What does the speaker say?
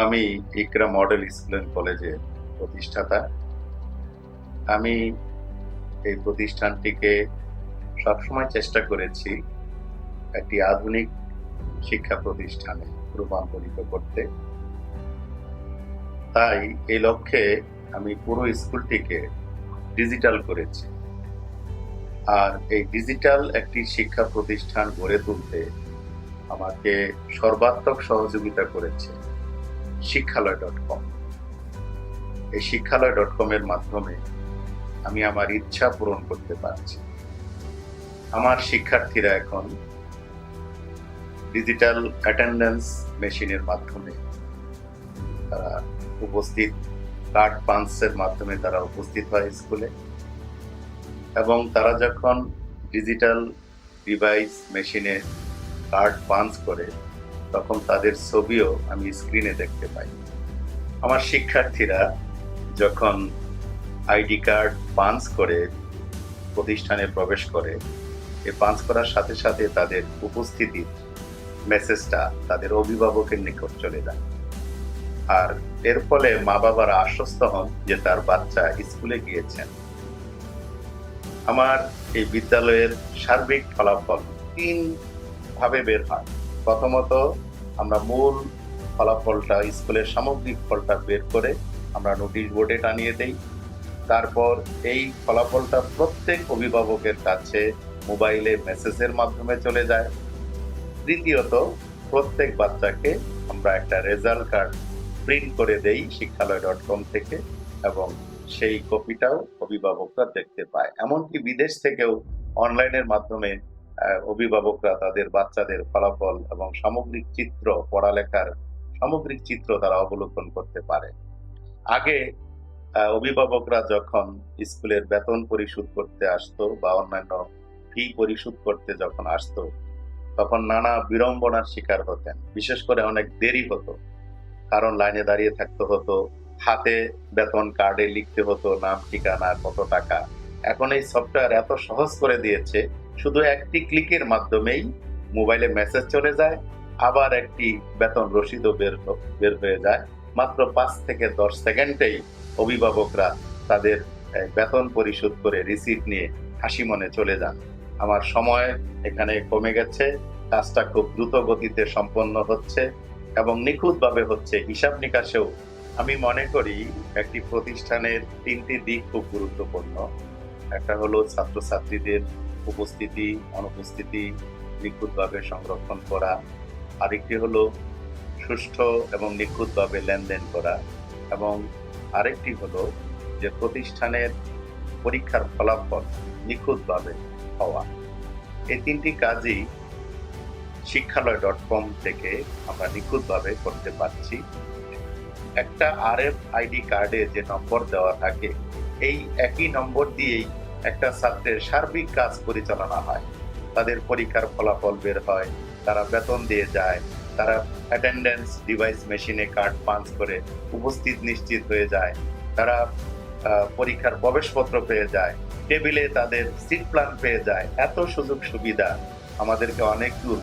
আমি ইকরা model school and কলেজের প্রতিষ্ঠাতা। আমি এই প্রতিষ্ঠানটিকে সবসময় চেষ্টা করেছি একটি আধুনিক শিক্ষা প্রতিষ্ঠানে রূপান্তরিত করতে। তাই এই লক্ষ্যে আমি পুরো স্কুলটিকে ডিজিটাল করেছি। আর এই ডিজিটাল একটি শিক্ষা প্রতিষ্ঠান গড়ে তুলতে আমাকে সর্বাত্মক সহযোগিতা করেছে। শিক্ষালয় ডট কম এই শিক্ষালয় ডট কম এর মাধ্যমে আমি আমার ইচ্ছা পূরণ করতে পারছি। আমার শিক্ষার্থীরা এখন ডিজিটাল অ্যাটেন্ডেন্স মেশিনের মাধ্যমে তারা উপস্থিত কার্ড পাঞ্চের মাধ্যমে তারা উপস্থিত হয় স্কুলে। এবং তারা যখন ডিজিটাল ডিভাইস মেশিনে কার্ড পাঞ্চ করে তখন তাদের ছবিও আমি স্ক্রিনে দেখতে পাই। আমার শিক্ষার্থীরা যখন আইডি কার্ড পাঞ্চ করে, প্রতিষ্ঠানে প্রবেশ করে, এ পাঞ্চ করার সাথে সাথে তাদের উপস্থিতির মেসেজটা তাদের অভিভাবকের নিকট চলে যায়। আর এর ফলে মা বাবারা আশ্বস্ত হন যে তার বাচ্চা স্কুলে গিয়েছেন। আমার এই বিদ্যালয়ের সার্বিক ফলাফল তিন ভাবে বের হয়। প্রথমত আমরা মূল ফলাফলটা, স্কুলের সামগ্রিক ফলটা বের করে আমরা নোটিশ বোর্ডে টানিয়ে দেই। তারপর এই ফলাফলটা প্রত্যেক অভিভাবকের কাছে মোবাইলে মেসেজের মাধ্যমে চলে যায়। দ্বিতীয়ত, প্রত্যেক বাচ্চাকে আমরা একটা রেজাল্ট কার্ড প্রিন্ট করে দেই শিক্ষালয় ডট কম থেকে এবং সেই কপিটাও অভিভাবকরা দেখতে পায়। এমনকি বিদেশ থেকেও অনলাইনের মাধ্যমে অভিভাবকরা তাদের বাচ্চাদের ফলাফল এবং সামগ্রিক চিত্র, পড়ালেখার সামগ্রিক চিত্র তারা অবলোকন করতে পারে। আগে অভিভাবকরা যখন স্কুলের বেতন পরিশোধ করতে আসতো বা অন্যান্য ফি পরিশোধ করতে যখন আসতো, তখন নানা বিড়ম্বনার শিকার হতেন। বিশেষ করে অনেক দেরি হতো। কারণ লাইনে দাঁড়িয়ে থাকতে হতো, হাতে বেতন কার্ডে লিখতে হতো নাম, ঠিকানা, কত টাকা। এখন এই সফটওয়্যার এত সহজ করে দিয়েছে, শুধু একটি ক্লিকের মাধ্যমেই মোবাইলে মেসেজ চলে যায়, আবার একটি বেতন রসিদও বের বের হয়ে যায়। মাত্র পাঁচ থেকে দশ সেকেন্ডেই অভিভাবকরা তাদের বেতন পরিশোধ করে রিসিট নিয়ে হাসি মনে চলে যান। আমার সময় এখানে কমে গেছে, কাজটা খুব দ্রুত গতিতে সম্পন্ন হচ্ছে এবং নিখুঁতভাবে হচ্ছে। হিসাব নিকাশেও আমি মনে করি একটি প্রতিষ্ঠানের তিনটি দিক খুব গুরুত্বপূর্ণ। একটা হলো ছাত্রছাত্রীদের উপস্থিতি, অনুপস্থিতি নিখুঁতভাবে সংরক্ষণ করা। আরেকটি হলো সুষ্ঠু এবং নিখুঁতভাবে লেনদেন করা। এবং আরেকটি হলো যে প্রতিষ্ঠানের পরীক্ষার ফলাফল নিখুঁতভাবে হওয়া। এই তিনটি কাজই শিক্ষালয় ডট কম থেকে আমরা নিখুঁতভাবে করতে পারছি। একটা আর এফ আইডি কার্ডে যে নম্বর দেওয়া থাকে, এই একই নম্বর দিয়েই একটা ছাত্রের সার্বিক কাজ পরিচালনা হয়। তাদের পরীক্ষার ফলাফল বের হয়, তারা বেতন দিয়ে যায়, তারা অ্যাটেন্ডেন্স ডিভাইস মেশিনে কার্ড পাঞ্চ করে উপস্থিত নিশ্চিত হয়ে যায়, তারা পরীক্ষার প্রবেশপত্র পেয়ে যায়, টেবিলে তাদের সিট প্ল্যান পেয়ে যায়। এত সুযোগ সুবিধা আমাদেরকে অনেক দূর